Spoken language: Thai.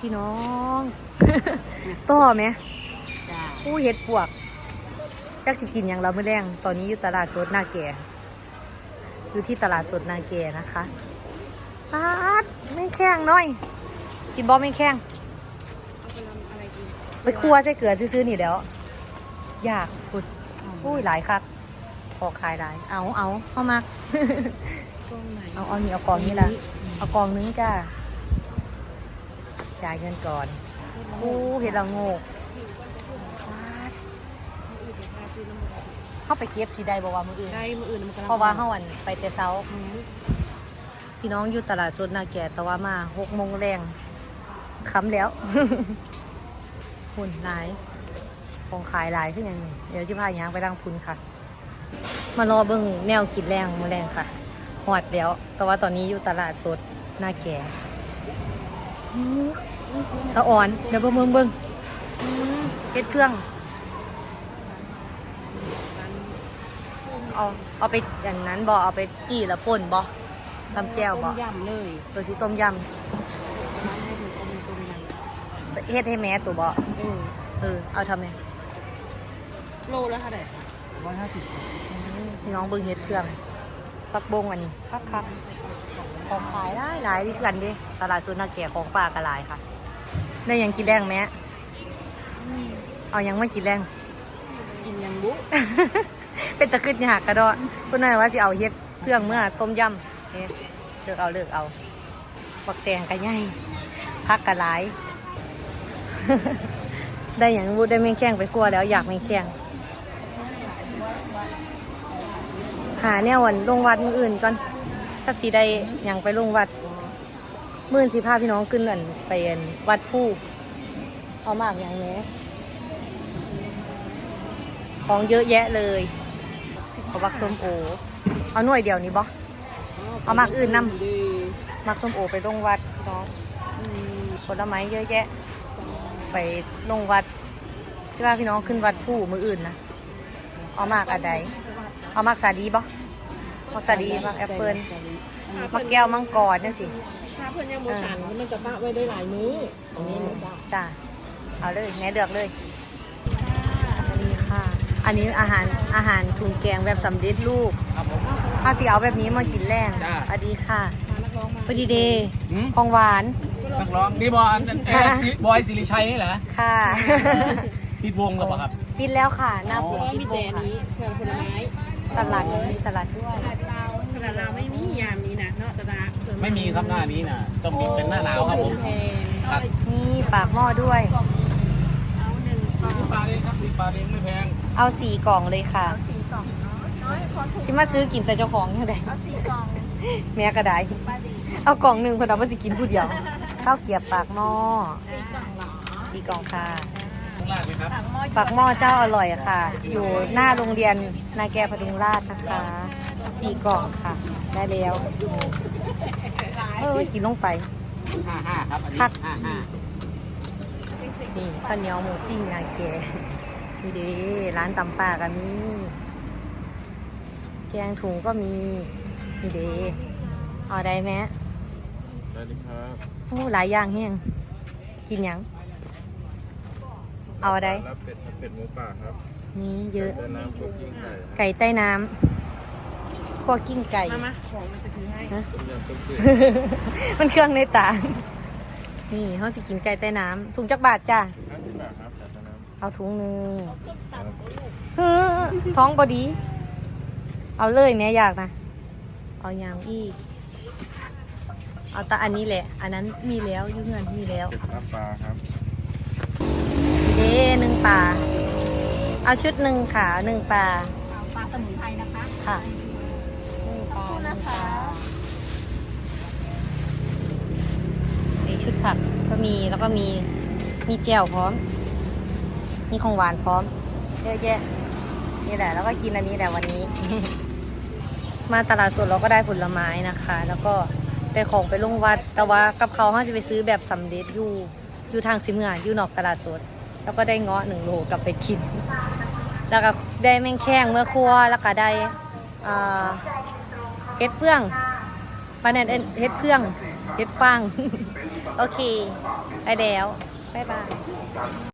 พี่น้องต่อไหมจ้าผู้เห็ดปวกจักสิกินอย่างเราไม่แรงตอนนี้อยู่ตลาดสดนาแก่อยู่ที่ตลาดสดนาแก่นะคะปาดไม่แข้งน้อย กินบอไม่แข้งเอาไปทำอะไรกินไปครัวใส่เกลือซื้อๆนี่แหล้ว อยากพุดอุ้ยหลายคักพอขายหลาย เอาเอาเข้ามากล้องไหนเอาเอานี่เอากองนี้ละเอากองนึงจ้า จ่ายเงินก่อนอู้เห็ดละโงกปาดเข้าไปเก็บสีใดบอกว่ามืออื่น ได้มืออื่นมันกำลังเพราะว่าเฮาอันไปแต่เช้าพี่น้องอยู่ตลาดสดนาแก่แต่ว่ามาหกโมงแรงค้ำแล้ว หุ่นหลาย ของขายหลายขึ้นอย่างนี้เดี๋ยวจิพายางไปดังพุนค่ะ มารอเบิ่งแนวคิดแรงมาแรงค่ะหอดแล้ว แต่ว่าตอนนี้อยู่ตลาดสดนาแก่อื้อ สะอ่อน เดี๋ยวเบิ่งเบิ่งเบิ่งอื้อเฮ็ดเครื่อง เอาเอาไปอย่างนั้นบอเอาไปจี้แล้วป่นบอตำแจ่วบอต้มยำเลยตัวสีต้มยร้านให้ถึงต้มต้มยำเฮ็ดให้แม่ตัวบอำเออเออ เอาทำไงโลละเท่าไหร่ร้อยห้าสิบพี่น้องเบิ่งเฮ็ดเครื่อง ปักบงอันนี้คักคักของขายหลายหลายที่กันดิตลาดสุนาแก่ของป่ากระลายค่ะได้ยังกินแรงแม่เอายังไมากินแรงกินยังบุเป็นตะขึ้นยากกระดอตัวนั้นว่าสิเอาเฮ็ดเครื่องเมื่อต้มยำนี่เลือกเอาเลือกเอาบักแตงกระไงพักกระหลาย ได้อย่างวูดได้แมงแข้งไปกลัวแล้วอยากแมงแข้ง หาแนววันลงวัดมืออื่นก่อนถ้าสีได้อย่างไปลงวัดมื่นสิพาพี่น้องขึ้นอันไปอันวัดผู้เอามากอย่างนี้ของเยอะแยะเลยเอาบักส้มโอ เอาหน่วยเดียวนี้บ่เอามากอื่นนำมักส้มโอไปลงวัดพี่น้องผลไม้เยอะแยะ ไปลงวัดที่ว่าพี่น้องขึ้นวัดผู้มืออื่นนะเอามากอะไร เอามากสาลีบ่มักสาลีมักแอปเปิลมักแก้วมังกรนี่สิถ้าเพื่อนยังโบสันมันจะตั้งไว้ได้หลายมื้ออันนี้หนูจ้าจ้าเอาเลยแม่เลือกเลยอันนี้ค่ะ อันนี้อาหารอาหารถุงแกงแบบสำเร็จรูปครับผมถ้าสิเอาแบบนี้มากินแรงจ้าสวัสดีค่ะมานักร้องมาพอดีเดย์หืมของหวานนักร้องนี่บอลเออสิบอยสิริชัยนี่เหรอค่ะปิดวงแล้วเปล่ะครับ ปิดแล้วค่ะหน้าฝนเพราะว่าปิดมีวแต่งอันค่ะนี้ สลัดผลไม้สลัดมีสลัดด้วย สลัดเราสลัดเราไม่มียามนี้นะเนาะตาดาส่วนากไม่มีครับหน้านี้นะต้องมีเป็นหน้าหนาวครับผมแพงครับนี่ปากหม้อด้วย เอาหนึ่งกล่องสิบบาทเองครับสิบบาทเองไม่แพงเอาสี่กล่องเลยค่ะสี่กล่องเนาะน้อยพอถูกชิมาซื้อกินแต่เจ้าของยังไงเอาสี่กล่องแม่ก็ได้ป้าดีเอากล่องหนึ่งเพอเราว่าจะกินผู้เดียวข้าวเกรียบปากหม้อสี่กล่องเหรอสี่กล่องค่ะข้าง ล่างไหมครับปากหม้อปากหม้อเจ้าอร่อยค่ะ อยู่หน้าโรงเรียนนาแกพดุงราชนะคะสี่กล่องค่ะ ได้แล้วเออกินลงไปห้าห้าครับ อันนี้ครับห้าห้านี่ข้าวเหนียวหมูปิ้งนาแกนี่เด้ร้านตำป่ากันมีแกงถุงก็มีนี่เด้เอาได้ไหมได้เลยครับโอ้หลายอย่างแห้งกินหยัง เอาได้รับเป็ดครับเป็ดหมูป่าครับนี่เยอะ แต่น้ำโคกิ้งไก่ครับไก่ใต้น้ำพวกกิ้งไก่ มามาของมันจะถือให้ฮะ ต้มยำต้มจืดมันเครื่องในตาลนี่เขาจะกินไก่ใต้น้ำถุงจักบาทจ้ะ ห้าสิบบาทครับแต่น้ำเอาถุงหนึ่งครับเฮ้อท้องบอดี เอาเลยแม่อยากนะ เอายางอีก เอาแต่อันนี้แหละ อันนั้นมีแล้วอยุ่งเงินมีแล้ว เป็ดน้ำปลาครับพี่ เด้หนึ่งปลา เอาชุดหนึ่งค่ะหนึ่งปลา ปลาสมุนไพรนะคะค่ะหนึ่งปลาขอบคุณนะคะนี่ชุดผักก็มีแล้วก็มีมีแจ่วพร้อม มีของหวานพร้อมเยอะแยะนี่แหละ แล้วก็กินอันนี้แหละวันนี้ มาตลาดสดเราก็ได้ผลไม้นะคะ แล้วก็ได้ของไปลงวัด แต่ว่ากับเขาเขาจะไปซื้อแบบสำเร็จอยู่อยู่ทางซิมงานอยู่นอกตลาดสด แล้วก็ได้เงาะหนึ่งโลกลับไปกิน แล้วก็ได้แมงแข้งเมื่อครัวแล้วก็ได้เฮ็ดเฟื่องปลาแนนเฮ็ดเฟื่องเฮ็ดฟาง โอเค ไปแล้ว บ๊ายบาย